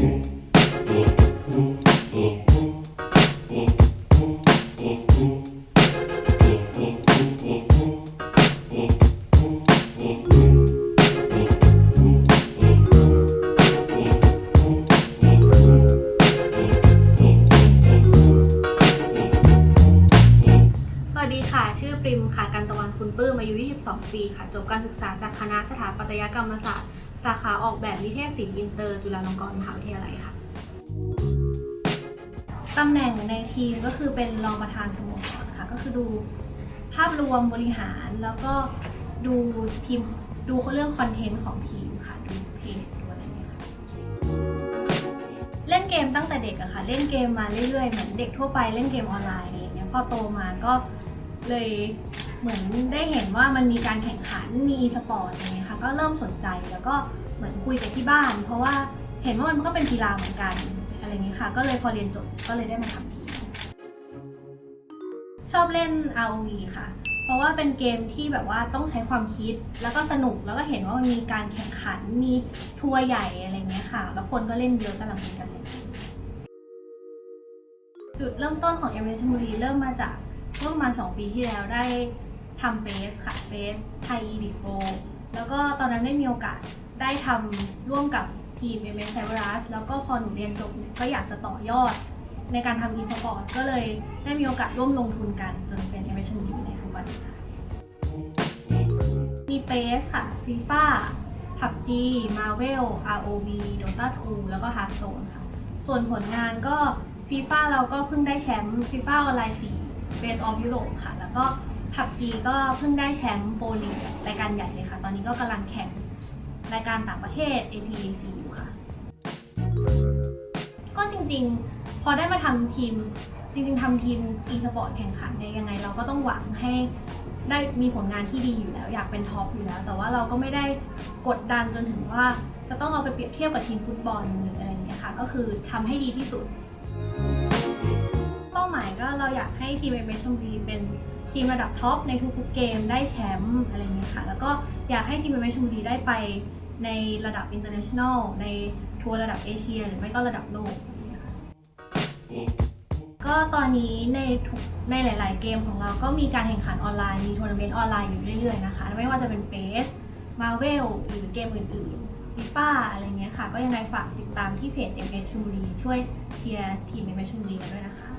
สวัสดีค่ะชื่อปริมค่ะกันตะวันคุณปื้มอายุ 22 ปี ค่ะ จบการศึกษาจากคณะสถาปัตยกรรมศาสตร์ สาขาออกแบบนิเทศศิลป์อินเตอร์ จุฬาลงกรณ์มหาวิทยาลัยค่ะตำแหน่งในทีมก็คือเป็นรองประธานสโมสรค่ะ ก็คือดูภาพรวมบริหารแล้วก็ดูทีมดูเรื่องคอนเทนต์ของทีมค่ะ ดูเพจดูอะไรอย่างเงี้ยค่ะเล่นเกมตั้งแต่เด็กอะค่ะ เล่นเกมมาเรื่อยๆ เหมือนเด็กทั่วไปเล่นเกมออนไลน์อะไรอย่างเงี้ยพอโตมาก็ เลยเหมือนได้เห็นว่ามันมีการแข่งขันมีสปอร์ตอะไรเงี้ยค่ะก็เริ่มสนใจแล้วก็เหมือนคุยกับที่บ้าน เพราะว่าเห็นว่ามันก็เป็นกีฬาเหมือนกันอะไรเงี้ยค่ะ ก็เลยพอเรียนจบก็เลยได้มาทำทีมชอบเล่น ROV ค่ะ เพราะว่าเป็นเกมที่แบบว่าต้องใช้ความคิดแล้วก็สนุกแล้วก็เห็นว่ามันมีการแข่งขันมีทัวร์ใหญ่อะไรเงี้ยค่ะ แล้วคนก็เล่นเยอะกำลังเป็นกระแสจุดเริ่มต้นของเอเมอเรชั่นบุรีเริ่มมาจาก เมื่อประมาณ 2 ปีที่แล้วได้ทำเบสค่ะเบสไทยอีดิโ o แล้วก็ตอนนั้นได้มีโอกาสได้ทำร่วมกับทีม m อ c y b e r u s แล้วก็พอหนูเรียนจบเนี่ยก็อยากจะต่อยอดในการทำ e-sport ก็เลยได้มีโอกาสร่วมลงทุนกันจนเป็นเอเมเชั่นในทุกวันนี้ค่ะมีเ a s ค่ะ FIFA PUBG Marvel ROV Dota 2แล้วก็ Hearthstone ค่ะ ส่วนผลงานก็ FIFA เราก็เพิ่งได้แชมป์ FIFA ออนไลน์4 Base of Europe ค่ะ แล้วก็ PUBG ก็เพิ่งได้แชมป์โปรลีกรายการใหญ่เลยค่ะ ตอนนี้ก็กำลังแข่งรายการต่างประเทศ APAC อยู่ค่ะ ก็จริงๆ พอได้มาทำทีม จริงๆทำทีม e-sport แข่งขันเนี่ยยังไง เราก็ต้องหวังให้ได้มีผลงานที่ดีอยู่แล้ว อยากเป็นท็อปอยู่แล้ว แต่ว่าเราก็ไม่ได้กดดันจนถึงว่าจะต้องเอาไปเปรียบเทียบกับทีมฟุตบอลหรืออะไรอย่างเงี้ยค่ะ ก็คือทำให้ดีที่สุดายก็เราอยากให้ทีม m อ s บีเป็นทีมระดับท็อปในทุกๆเกมได้แชมป์อะไรเงี้ยค่ะ แล้วก็อยากให้ทีม m อ s บีได้ไปในระดับ international ในทัวร์ระดับเอเชีย หรือไม่ก็ระดับโลกอะไรเงี้ยค่ะก็ตอนนี้ในทุกในหลาย ๆ เกมของเราก็มีการแข่งขันออนไลน์มีทัวร์นาเมนต์ออนไลน์อยู่เรื่อย ๆ นะคะ ไม่ว่าจะเป็นเ a s m a r v e l หรือเกมอื่นๆ FIFA อะไรเงี้ยค่ะ ก็ยังไงฝากติดตามที่เพจ m อ s ช่วยเชียร์ทีม m อ s กันด้วยนะคะ